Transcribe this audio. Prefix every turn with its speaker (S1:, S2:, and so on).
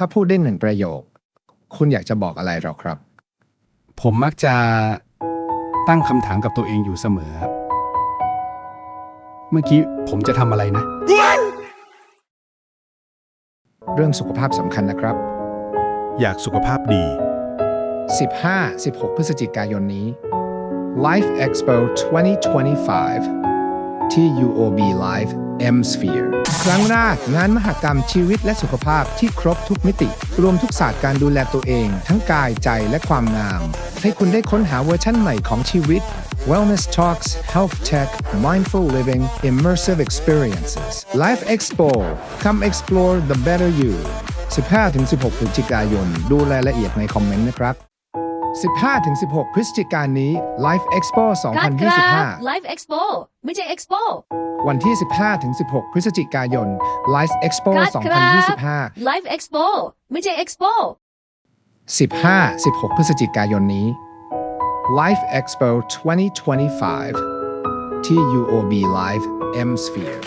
S1: ถ้าพูดได้หนึ่งประโยค คุณอยากจะบอกอะไรเราครับ
S2: ผมมักจะตั้งคำถามกับตัวเองอยู่เสมอครับ เมื่อกี้ผมจะทำอะไรนะ
S1: เรื่องสุขภาพสำคัญนะครับ
S3: อยากสุขภาพดี
S1: 15-16 พฤศจิกายนนี้ Life Expo 2025 ที่ UOB Live M Sphere ครั้งแรกงานมหกรรมชีวิตและสุขภาพที่ครบทุกมิติ รวมทุกศาสตร์การดูแลตัวเอง ทั้งกายใจและความงาม ให้คุณได้ค้นหาเวอร์ชั่นใหม่ของชีวิต Wellness Talks, Health Tech, Mindful Living, Immersive Experiences. Life Expo. Come explore the better you. 15-16พฤศจิกายน ดูรายละเอียดในคอมเมนต์นะครับ 15-16 พฤศจิกายนนี้ Life Expo
S4: ครับครับ
S1: 2025
S4: Live Expo ไม่ใช่ Expo
S1: วันที่ 15-16 พฤศจิกายน Life Expo
S4: ครับครับ
S1: 2025
S4: Live Expo ไม่ใช่ Expo
S1: 15-16 พฤศจิกายนนี้ Life Expo 2025 ที่ UOB Live M Sphere